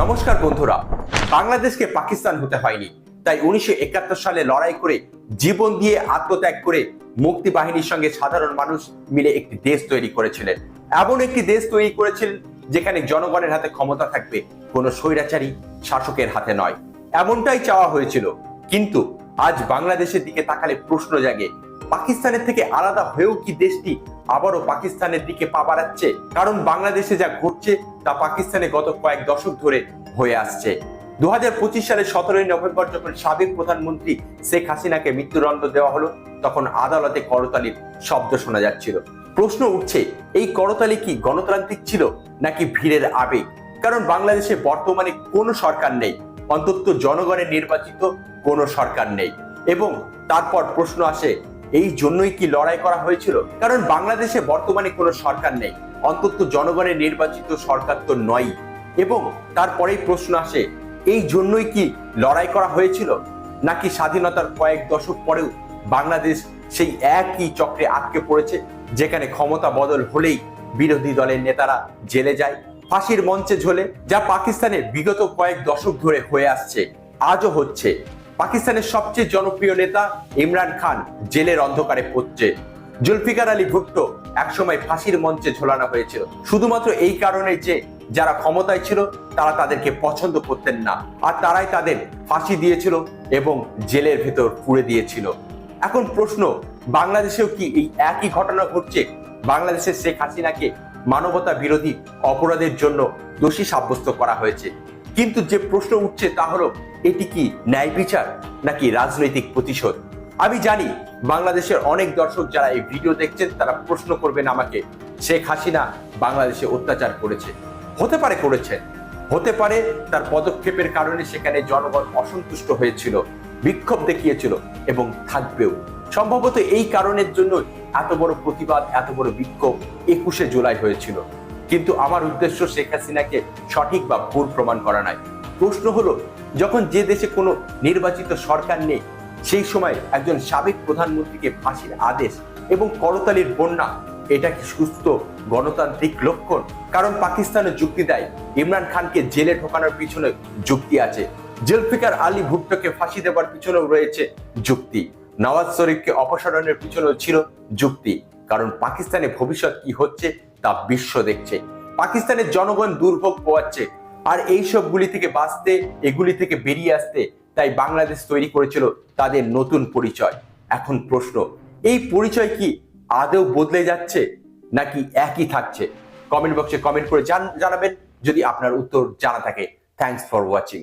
নমস্কার বন্ধুরা, বাংলাদেশকে পাকিস্তান হতে হয়নি। তাই উনিশশো একাত্তর সালে লড়াই করে, জীবন দিয়ে আত্মত্যাগ করে মুক্তি বাহিনীর সঙ্গে সাধারণ মানুষ মিলে একটি দেশ তৈরি করেছিলেন। এমন একটি দেশ তৈরি করেছিলেন যেখানে জনগণের হাতে ক্ষমতা থাকবে, কোনো স্বৈরাচারী শাসকের হাতে নয়। এমনটাই চাওয়া হয়েছিল। কিন্তু আজ বাংলাদেশের দিকে তাকালে প্রশ্ন জাগে পাকিস্তানের থেকে আলাদা হয়েও কি দেশটি আবারও পাকিস্তানের দিকে পা বাড়াচ্ছে? কারণ বাংলাদেশে যা ঘটছে তা পাকিস্তানে গত কয়েক দশক ধরে হয়ে আসছে। দু সালের সতেরোই নভেম্বর যখন সাবেক প্রধানমন্ত্রী শেখ হাসিনাকে মৃত্যুদণ্ড দেওয়া হলো, তখন আদালতে করতালির শব্দ শোনা যাচ্ছিল। প্রশ্ন উঠছে, এই করতালি কি গণতান্ত্রিক ছিল নাকি ভিড়ের আবেগ? কারণ বাংলাদেশে বর্তমানে কোনো সরকার নেই, অন্তত জনগণের নির্বাচিত কোনো সরকার নেই। এবং তারপর প্রশ্ন আসে এই জন্যই কি লড়াই করা হয়েছিল? কারণ বাংলাদেশে বর্তমানে কোনো সরকার নেই। অন্তত জনগণের নির্বাচিত সরকার তো নয় এবং তারপরেই প্রশ্ন আসে, এই জন্যই কি লড়াই করা হয়েছিল? নাকি স্বাধীনতার কয়েক দশক পরেও বাংলাদেশ সেই একই চক্রে আটকে পড়েছে, যেখানে ক্ষমতা বদল হলেই বিরোধী দলের নেতারা জেলে যায়, ফাঁসির মঞ্চে ঝোলে, যা পাকিস্তানের বিগত কয়েক দশক ধরে হয়ে আসছে, আজও হচ্ছে। পাকিস্তানের সবচেয়ে জনপ্রিয় নেতা ইমরান খান জেলের অন্ধকারে পড়ছে জুলফিকার আলী ভুট্টো একসময় ফাঁসির মঞ্চে ঝোলানো হয়েছিল। শুধুমাত্র এই কারণে যে যারা ক্ষমতায় ছিল, তারা তাদেরকে পছন্দ করতেন না। আর তারাই তাদের ফাঁসি দিয়েছিল এবং জেলের ভেতর পুড়ে দিয়েছিল। এখন প্রশ্ন, বাংলাদেশেও কি এই একই ঘটনা ঘটছে? বাংলাদেশের শেখ হাসিনাকে মানবতা বিরোধী অপরাধের জন্য দোষী সাব্যস্ত করা হয়েছে। কিন্তু যে প্রশ্ন উঠছে তা হলো, এটি কি ন্যায় বিচার নাকি রাজনৈতিক প্রতিশোধ? আমি জানি বাংলাদেশের অনেক দর্শক যারা এই ভিডিও দেখছেন, তারা প্রশ্ন করবেন আমাকে, শেখ হাসিনা বাংলাদেশে অত্যাচার করেছে। হতে পারে করেছেন হতে পারে তার পদক্ষেপের কারণে সেখানে জনগণ অসন্তুষ্ট হয়েছিল, বিক্ষোভ দেখিয়েছিল এবং থাকবেও। সম্ভবত এই কারণের জন্য এত বড় প্রতিবাদ, এত বড় বিক্ষোভ একুশে জুলাই হয়েছিল। কিন্তু আমার উদ্দেশ্য শেখ হাসিনাকে সঠিক বা ভুল প্রমাণ করা নাই প্রশ্ন হলো, যখন যে দেশে কোনো নির্বাচিত সরকার নেই, সেই সময় একজন সাবেক প্রধানমন্ত্রীকে ফাঁসির আদেশ এবং করতালির বন্যা, এটা কি সুস্থ গণতান্ত্রিক লক্ষণ? কারণ পাকিস্তানের যুক্তি দেয়, ইমরান খানকে জেলে ঢোকানোর পিছনে যুক্তি আছে। জুলফিকার আলী ভুট্টোকে ফাঁসি দেওয়ার পিছনেও রয়েছে যুক্তি। নওয়াজ শরীফকে অপসারণের পিছনেও ছিল যুক্তি। কারণ পাকিস্তানে ভবিষ্যৎ কি হচ্ছে তা বিশ্ব দেখছে। পাকিস্তানের জনগণ দুর্ভোগ পোয়াচ্ছে আর এই সবগুলি থেকে বাঁচতে, এগুলি থেকে বেরিয়ে আসতে তাই বাংলাদেশ তৈরি করেছিল তাদের নতুন পরিচয়। এখন প্রশ্ন, এই পরিচয় কি আদৌ বদলে যাচ্ছে নাকি একই থাকছে? কমেন্ট বক্সে কমেন্ট করে জানাবেন যদি আপনার উত্তর জানা থাকে। Thanks for watching